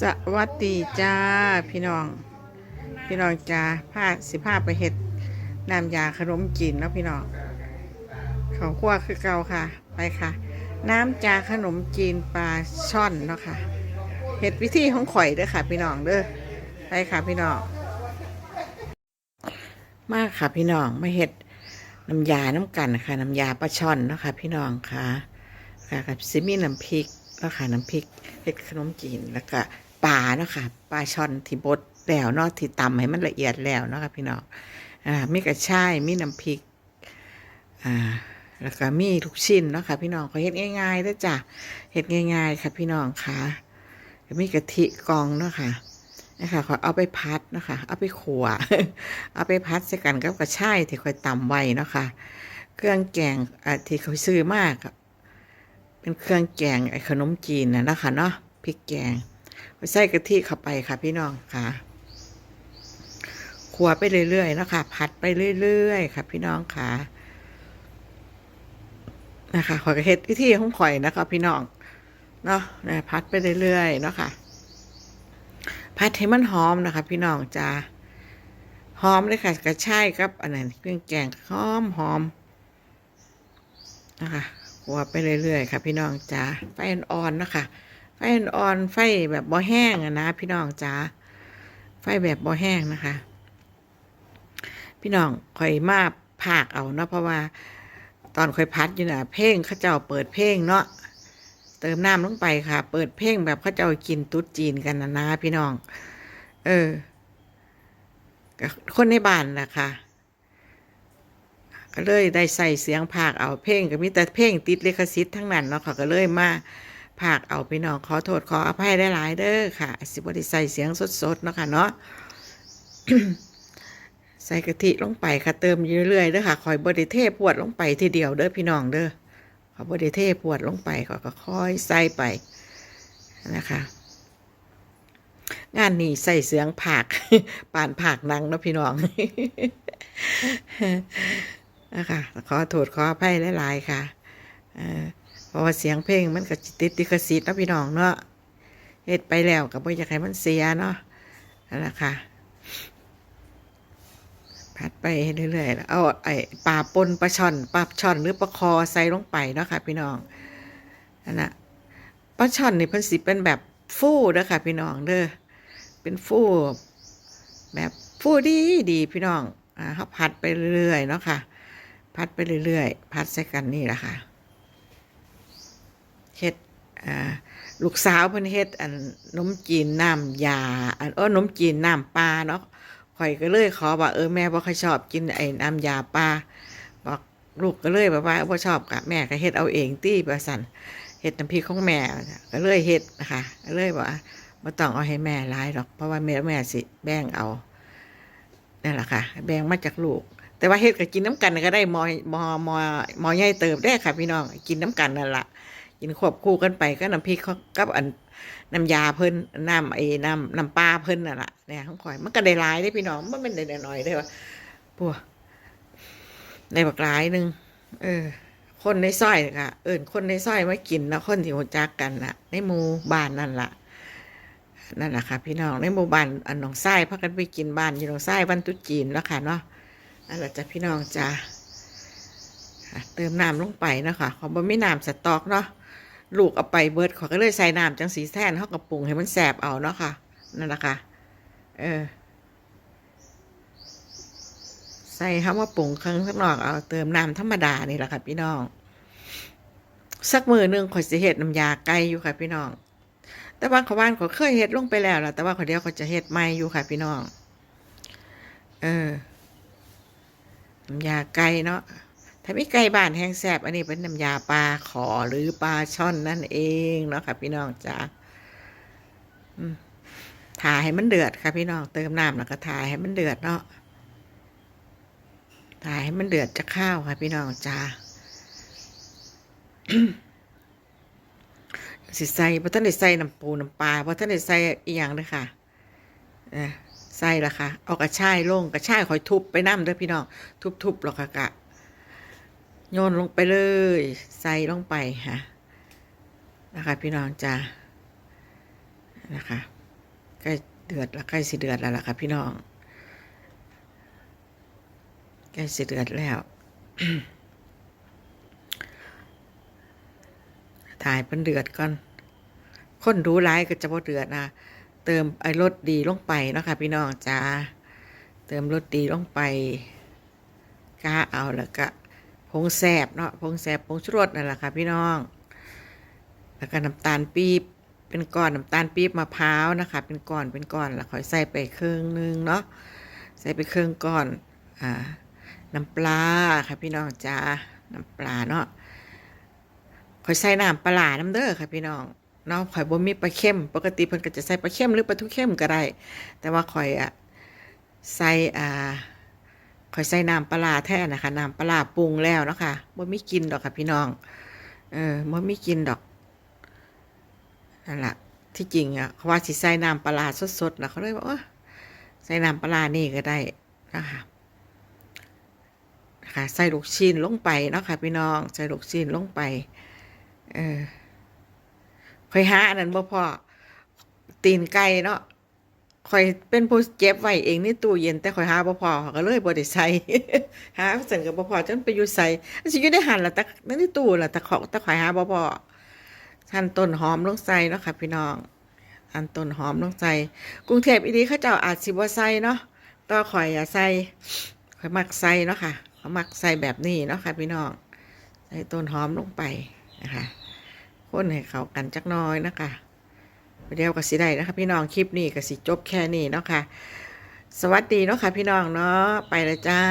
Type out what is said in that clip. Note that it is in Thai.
สวัสดีจ้าพี่น้อง พี่น้องจ้าผ้าสิผ้าไปเห็ดน้ำยาขนมจีนเนาะพี่น้องเขาวคั่วคือเก่าค่ะ ไปค่ะ น้ำจาขนมจีนปลาช่อนเนาะค่ะเห็ดวิธีของข่อยเด้อค่ะ พี่น้องเด้อไปค่ะพี่น้องมากค่ะพี่น้องมาเห็ดน้ำยาน้ำกันค่ะน้ำยาปลาช่อนเนาะค่ะ พี่น้องค่ะค่ะกับซิมีน้ำพริก เนาะค่ะน้ำพริกเห็ดขนมจีนแล้วก็ปลาเนาะค่ะปลาช่อนที่บดแล้วเนาะที่ตำให้มันละเอียดแล้วเนาะค่ะพี่น้องอ่ามีกระชายมีน้ำพริกอ่าแล้วก็มีทุกชิ้นเนาะค่ะพี่น้องก็เฮ็ดง่ายๆด้จ้ะเฮ็ดง่าย ๆ ค่ะ พี่น้องค่ะมีกะทิกองเนาะค่ะนะคะขอเอาไปพัดนะคะเอาไปขัวเอาไปพัดใส่กันกับกระชายที่คอยตำไว้เนาะคะเครื่องแกงอะที่เขาซื้อมาก เป็นเครื่องแกงไอ้ขนมจีนนะนะคะเนาะพริกแกงใส่กะทิเข้าไปค่ะพี่น้องค่ะขัวไปเรื่อยๆนะคะผัดไปเรื่อยๆค่ะ พี่น้องค่ะนะคะขอยกระเฮ็ดวิธีของข่อยนะคะ พี่น้องเนาะนะพัดไปเรื่อยๆเนาะค่ะผัดให้มันหอมนะคะ พี่น้องจ้าหอมเลยค่ะกระชายครับอันนั้นเครื่องแกงหอมหอมนะคะ ขัวไปเรื่อยๆค่ะ พี่น้องจ้าไฟอ่อนๆนะคะไฟอ่อนๆไฟแบบบ่แห้งอะนะพี่น้องจ้าไฟแบบบ่แห้งนะคะ พี่น้องคอยมาผากเอาเนาะเพราะว่าตอนคอยพัดอยู่น่ะเพลงข้าเจ้าเปิดเพลงเนาะเติมน้ำลงไปค่ะ เปิดเพลงแบบเขาเจะเอากินตุ๊ดจีนกันนะนะพี่น้อง เออคนในบ้านนะคะ ก็เลยได้ใส่เสียงภาคเอาเพลงก็มีแต่เพลงติดลิขสิทธิ์ทั้งนั้นเนาะค่ะก็เลยมาภาคเอาพี่น้องขอโทษขออภัยได้หลายๆเด้อค่ะ สิบได้ใส่เสียงสดๆเนาะค่ะเนาะใส่กะทิลงไปค่ะเติมเรื่อยๆเด้อค่ะคอยบไดิเทพวดลงไปทีเดียวเด้อพี่น้องเด้อขอบไดิเทพวดลงไปก็ก็ค่อยใส่ไปนะคะงานนี้ใส่เสียงผากป่านผากนังเนาะพี่น้อง นะคะขอโทษขออภัยหลายๆค่ะเพราะว่าเสียงเพลงมันก็จิติดลิขสิทธิ์นะพี่น้องเนาะเฮ็ดไปแล้วก็บ่อยากให้มันเสียเนาะนั่นแหละค่ะผัดไปเรื่อยๆแล้วเอาไอ้ปลาปนปลาช่อนปลาช่อนหรือปลาคอใส่ลงไปเนาะค่ะ พี่น้องนั่นนะปลาช่อนนี่เพิ่นสิเป็นแบบฟู่เด้อค่ะ พี่น้องเด้อเป็นฟู่แบบฟู่ดีดีพี่น้องอ่าเขาผัดไปเรื่อยๆเนาะค่ะ ผัดไปเรื่อยๆผัดใส่กันนี่แหละค่ะเฮ็ดลูกสาวเพิ่นเฮ็ดอันนมจีนน้ำยาอันเออนมจีนน้ำปลาเนาะข่อยก็เลยขอว่าเออแม่บ่ค่อยชอบกินไอ้น้ำยาปลาบอกลูกก็เลยแบบว่าบ่ชอบกะแม่ก็เฮ็ดเอาเองตี้ประสันเฮ็ดน้ำพริกของแม่ก็เลยเฮ็ดนะคะก็เลยบอกว่าบ่ต้องเอาให้แม่หลายหรอกเพราะว่าแม่แม่สิแบ่งเอานั่นแหละค่ะ แบ่งมาจากลูก แต่ว่าเฮ็ดก็กินน้ำกันก็ได้มอมอมอมอใหญ่เติบได้ค่ะ พี่น้องกินน้ำกันนั่นละกินควบคู่กันไปก็น้ำพริกกับอันน้ำยาเพิ่นน้ำไอ้น้ำน้ำปลาเพิ่นน่ะล่ะเนี่ยของข่อยมันก็ได้หลายได้พี่น้องมันเป็นได้น้อยได้ว่าปัวในบักหลายหนึ่งเออ คนในซอยค่ะเอิญคนในซอยมากินแล้วคนที่รู้จักกันน่ะในหมู่บ้านนั่นล่ะนั่นแหละค่ะพี่น้องในหมู่บ้านอันหนองไส้พากันไปกินบ้านอยู่หนองไส้บ้านตุ๊จีนแล้วค่ะเนาะ นั่นแหละจ้ะพี่น้องจ้าค่ะเติมน้ำลงไปนะคะขอบ่มีน้ำสต๊อกเนาะลูกเอาไปเบิดขาก็เลยใส่น้ำจังสีแท่นเขากับปรุงให้มันแสบเอาเนาะค่ะนั่นแหละค่ะเออใส่คำว่าปรุงครั้งสักหน่อยเอาเติมน้ำธรรมดานี่แหละค่ะพี่น้อง สักมือหนึ่งขอยสิเห็ดน้ำยาไก่อยู่ค่ะพี่น้อง แต่ว่าขาบ้านเขาเคยเห็ดลงไปแล้วล่ะแต่ว่าเขาเดียวเขาจะเห็ดใหม่อยู่ค่ะพี่น้อง เออ น้ำยาไก่เนาะถ้ามีไก่บ้านแห้งแซบอันนี้เป็นน้ำยาปลาขอหรือปลาช่อนนั่นเองเนาะค่ะพี่น้องจ้าอืมทาให้มันเดือดค่ะพี่น้องเติมน้ำแล้วก็ทายให้มันเดือดเนาะทายให้มันเดือดจะข้าวค่ะพี่น้องจ้าสิใส่เพราะท่านได้ใส่น้ำปูน้ำปลาเพราะท่านได้ใส่อีหยังเลยค่ะเออ ใส่ละค่ะ เอากระชายลงกระชายคอยทุบไปน้ำด้อพี่น้อง ทุบๆหรอกค่ะกะ โยนลงไปเลย ใส่ลงไปค่ะนะคะพี่น้องจ้านะคะใกล้เดือดแล้วใกล้สิเดือดแล้วล่ะค่ะพี่น้องใกล้สิเดือดแล้วถ่ายเป็นเดือดก่อน คนดูไลฟ์ก็จะบ่เดือดนะ เติมไอ้รสดีลงไปเนาะค่ะพี่น้องจ้าเติมรสดีลงไปก้าเอาแล้วก็ผงแซบเนาะผงแซบผงชูรสนั่นแหละค่ะพี่น้อง แล้วก็น้ำตาลปี๊บเป็นก้อนน้ำตาลปี๊บมะพร้าวนะคะ เป็นก้อนเป็นก้อนแล้วค่อยใส่ไปครึ่งหนึงเนาะใส่ไปครึ่งก้อนอ่าน้ำปลาค่ะพี่น้องจ้าน้ำปลาเนาะข่อยใส่น้ำปลาร้าน้ำเด้อค่ะพี่น้อง เนาะข่อยบ่มีปลาเค็มปกติเพิ่นก็จะใส่ปลาเค็มหรือปลาทูเค็มก็ได้ แต่ว่าข่อยอะใส่อ่าข่อยใส่น้ำปลาแท้นะคะน้ำปลาปรุงแล้วเนาะค่ะบ่มีกินดอกค่ะพี่น้องเออบ่มีกินดอกนั่นแหละที่จริงอะเขาว่าสิใส่น้ำปลาสดๆนะเขาเลยบอกว่าใส่น้ำปลานี่ก็ได้นะคะนะคะใส่ลูกชิ้นลงไปเนาะค่ะพี่น้องใส่ลูกชิ้นลงไปเออ อยหาอันนั้นบ่พอตีนไก่เนาะคอยเป็นผู้เก็บไว้เองในตู้เย็นแต่ค่อยหาบ่พอก็เลยบ่ได้ใส่หาสั่นก็บ่พอจนไปอยู่ใส่มันสิอยู่ในหั่นล่ะแต่ในตู้ล่ะต่ของแต่ข่อยหาบ่พอหั่นต้นหอมลงใส่เนาะค่ะพี่น้องหั่นต้นหอมลงใส่กรุงเทพอีนี้เขาเจ้าอาจสิบ่ใส่เนาะต่ข่อยอย่าใส่ข่อยมักใส่เนาะค่ะเขามักใส่แบบนี้เนาะค่ะพี่น้องใส่ต้นหอมลงไปนะคะ คนให้เข้ากันจักน้อยนะคะเดี๋ยวก็สิได้นะคะพี่น้องคลิปนี้ก็สิจบแค่นี้เนาะค่ะสวัสดีเนาะค่ะพี่น้องเนาะไปละจ้า